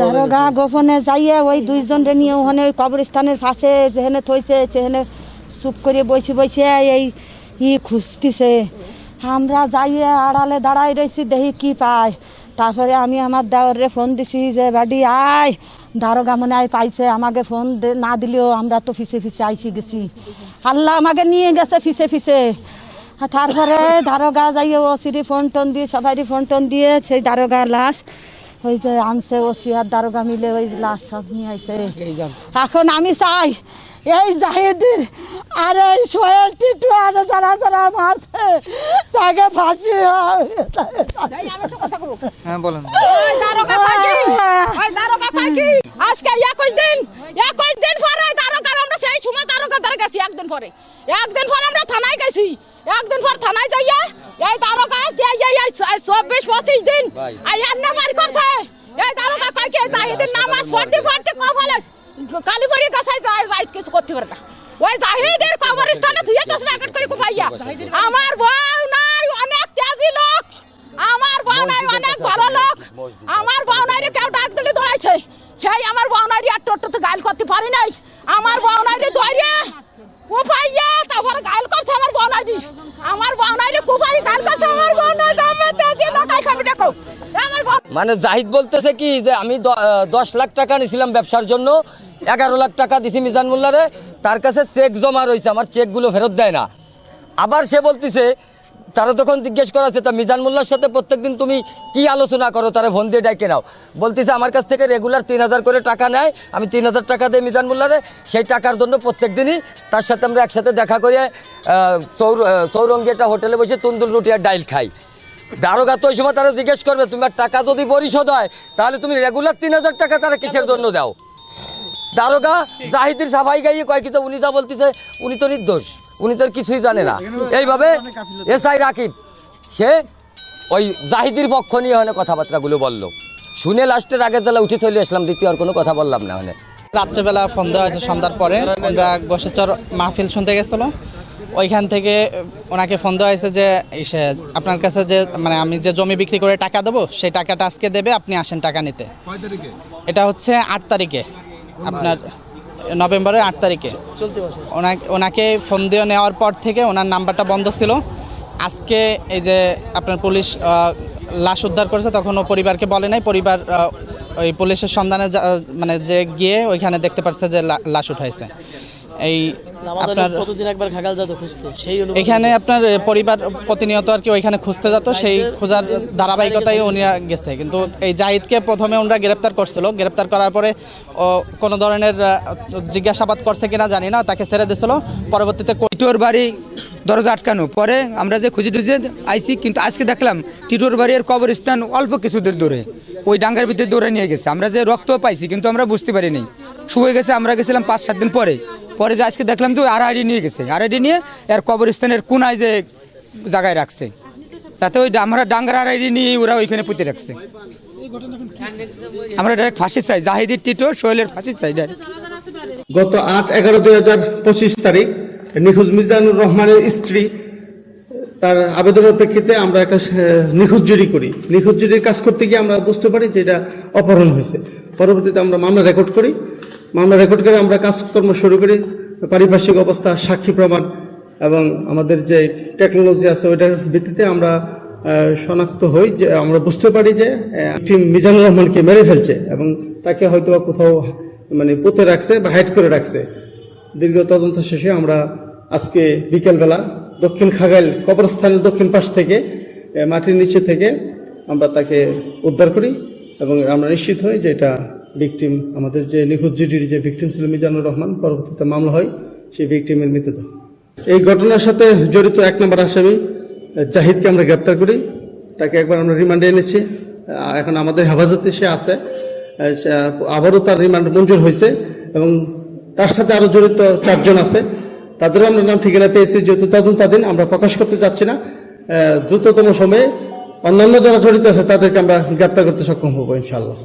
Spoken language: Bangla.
দারোগা গোপনে যাইয়ে ওই দুইজনরে নিয়ে ওখানে ওই কবরস্থানের পাশে যেখানে থইছে, সেখানে চুপ করে বসে বসে এই ই খুঁজতেছে। আমরা যাইয়ে আড়ালে দাঁড়াই রয়েছি দেখি কি পাই তারপরে আমি আমার দেওয়ারে ফোন দিছি যে, বাড়ি, আয়। দারোগা মনে হয় পাইছে, আমাকে ফোন না দিলেও আমরা তো ফিসে ফিসে আইসি গেছি। আল্লাহ আমাকে নিয়ে গেছে ফিসে ফিসে। তারপরে দারোগা যাইয়ে ও সিরি ফোন টোন দিয়ে সবারই ফোন টোন দিয়ে সেই দারোগা লাশ ওই যে আনছে ও সিয়ার দারোগা মিলে ওই লাশ সব নিয়ে আইছে। এখন আমি চাই এই জাহিদির আর এই সোহেল টিটু আর যারা যারা মারছে তাকে ফাঁসি। হ্যাঁ। বলেন। দারোগা দারোগা পাকি আজকে একুশ দিন একুশ দিন পরে দারোগার সেই সময় গেছি একদিন পরে। একদিন পরে আমরা থানায় গেছি। একদিন পর থানায় যাইয়া এই এই এই চব্বিশ পঁচিশ দিন বাড়ি করছে। এই দারোগা পাকি জাহিদিন নামাজ পড়তে পড়তে কপালে কালী পড়ি গাছায় যায় যায় কিছু করতে পারে না। ওই জাহিদের কবরস্থানে তুই দশ প্যাকেট করে কুপাইয়া। আমার বউ নাই অনেক তেজি লোক। আমার বাউনাই অনেক ভালো লোক। আমার বাউনাইরে কেউ ডাক দিলে দৌড়াইছে সেই আমার বাউনাইরে আর টোটোতে গাইল করতে পারি নাই আমার বাউনাইরে দৌড়িয়ে কুপাইয়া তারপরে গাইল করছে আমার বাউনাইরি আমার বাউনাইরে কুপাই গাইল করছে আমার বাউনাই দামে তেজি লোক আইসা আমি দেখো আমার বাউ- মানে জাহিদ বলতেছে কি যে আমি দশ লাখ টাকা নিয়েছিলাম ব্যবসার জন্য, এগারো লাখ টাকা দিছি মিজান মোল্লারে তার কাছে চেক জমা রয়েছে আমার চেকগুলো ফেরত দেয় না। আবার সে বলতেছে, তারা তখন জিজ্ঞেস করা আছে তা মিজান মোল্লার সাথে প্রত্যেকদিন তুমি কি আলোচনা করো? তারা ফোন দিয়ে ডাকে নাও। বলতেছে, আমার কাছ থেকে রেগুলার তিন হাজার করে টাকা নেয়, আমি তিন হাজার টাকা দিই মিজান মোল্লারে সেই টাকার জন্য প্রত্যেক দিনই তার সাথে আমরা একসাথে দেখা করে চৌর চৌরঙ্গি একটা হোটেলে বসে তুন্দুল রুটি আর ডাইল খাই। দারোগা তো ওই সময় তারা জিজ্ঞেস করবে, তোমার টাকা যদি পরিশোধ হয়, তাহলে তুমি রেগুলার তিন হাজার টাকা তারা কিসের জন্য দাও? দারোগা জাহিদের সাফাই গাইয়ে কয় কিন্তু উনি যা বলতেছে, উনি তো নির্দোষ, উনি তো কিছুই জানে না। এইভাবে এসআই রাকিব, সে ওই জাহিদের পক্ষ নিয়ে ওখানে কথাবার্তাগুলো বলল। শুনে লাস্টের আগের বেলা উঠে চলে আসলাম, দ্বিতীয় আর কোনো কথা বললাম না হলে রাত্রেবেলা ফোন দেওয়া হয়েছে সন্ধ্যার পরে, আমরা গোসেচর মাহফিল শুনতে গেছিল ওইখান থেকে ওনাকে ফোন দেওয়া হয়েছে যে আপনার কাছে যে মানে আমি যে জমি বিক্রি করে টাকা দেবো সেই টাকাটা আজকে দেবে আপনি আসেন টাকা নিতে। এটা হচ্ছে আট তারিখে। আপনার নভেম্বরের আট তারিখে। ওনাকে ওনাকে ফোন দিয়ে নেওয়ার পর থেকে ওনার নাম্বারটা বন্ধ ছিল। আজকে এই যে আপনার পুলিশ লাশ উদ্ধার করেছে তখন ও পরিবারকে বলে নাই। পরিবার ওই পুলিশের সন্ধানে যা- মানে যে গিয়ে ওইখানে দেখতে পাচ্ছে যে লাশ উঠাইছে। এই আপনার প্রতিদিন একবার খাগাল যেত খুঁজতে সেই এখানে আপনার পরিবার প্রতিনিয়ত আর কি ওইখানে খুঁজতে যেত সেই খোঁজার ধারাবাহিকতায় উনি গেছে। কিন্তু এই জাহিদকে প্রথমে ওনারা গ্রেপ্তার করছিল। গ্রেপ্তার করার পরে ও কোনো ধরনের জিজ্ঞাসাবাদ করছে কিনা জানি না তাকে ছেড়ে দিছিল পরবর্তীতে টিটোর বাড়ি দরজা আটকানো। পরে আমরা যে খুঁজে টুজে আইসি কিন্তু আজকে দেখলাম টিটোর বাড়ির কবরস্থান অল্প কিছুদের দূরে। ওই ডাঙ্গার ভিতরে দৌড়ে নিয়ে গেছে। আমরা যে রক্ত পাইছি কিন্তু আমরা বুঝতে পারিনি। শুয়ে গেছে আমরা গেছিলাম পাঁচ সাত দিন পরে। পরে যে আজকে দেখলাম তো আড়াআড়ি নিয়ে গেছে। আড়াআড়ি নিয়ে এর কবরস্থানের কোনায় যে জায়গায় রাখছে। তাতে ওই আমরা ডাঙ্গার আড়াআড়ি নিয়ে ওরা ওইখানে পুঁতে রাখছে। আমরা ডাইরেক্ট ফাঁসি চাই জাহিদের টিটো, সোহেলের ফাঁসি চাই ডাইরেক্ট গত আট এগারো দুই হাজার পঁচিশ তারিখ নিখোঁজ মিজানুর রহমানের স্ত্রী, তার আবেদনের প্রেক্ষিতে আমরা একটা নিখোঁজ জুরি করি। নিখোঁজ জুরির কাজ করতে গিয়ে আমরা বুঝতে পারি যে এটা অপহরণ হয়েছে। পরবর্তীতে আমরা মামলা রেকর্ড করি। মামলা রেকর্ড করে আমরা কাজকর্ম শুরু করি। পারিপার্শ্বিক অবস্থা, সাক্ষী প্রমাণ এবং আমাদের যে টেকনোলজি আছে ওইটার ভিত্তিতে আমরা শনাক্ত হই যে আমরা বুঝতে পারি যে টিম মিজানুর রহমানকে মেরে ফেলছে এবং তাকে হয়তো কোথাও মানে পুঁতে রাখছে বা হাইড করে রাখছে। দীর্ঘ তদন্ত শেষে আমরা আজকে বিকেলবেলা দক্ষিণ খাগাইল কবরস্থানের দক্ষিণ পাশ থেকে মাটির নিচে থেকে আমরা তাকে উদ্ধার করি এবং আমরা নিশ্চিত হই যে এটা ভিকটিম আমাদের যে নিখোঁজ জুডির যে ভিকটিম ছিল মিজানুর রহমান, পরবর্তীতে মামলা হয়, সেই ভিকটিমের মৃতদেহ। এই ঘটনার সাথে জড়িত এক নম্বর আসামি, জাহিদকে আমরা গ্রেপ্তার করি। তাকে একবার আমরা রিমান্ডে এনেছি। এখন আমাদের হেফাজতে সে আছে। আবারও তার রিমান্ড মঞ্জুর হয়েছে এবং তার সাথে আরও জড়িত চারজন আছে। তাদেরও আমরা নাম ঠিকানা পেয়েছি, যেহেতু তদন্তাধীন, আমরা প্রকাশ করতে চাচ্ছি না। দ্রুততম সময়ে অন্যান্য যারা জড়িত আছে, তাদেরকে আমরা গ্রেপ্তার করতে সক্ষম হব ইনশাল্লাহ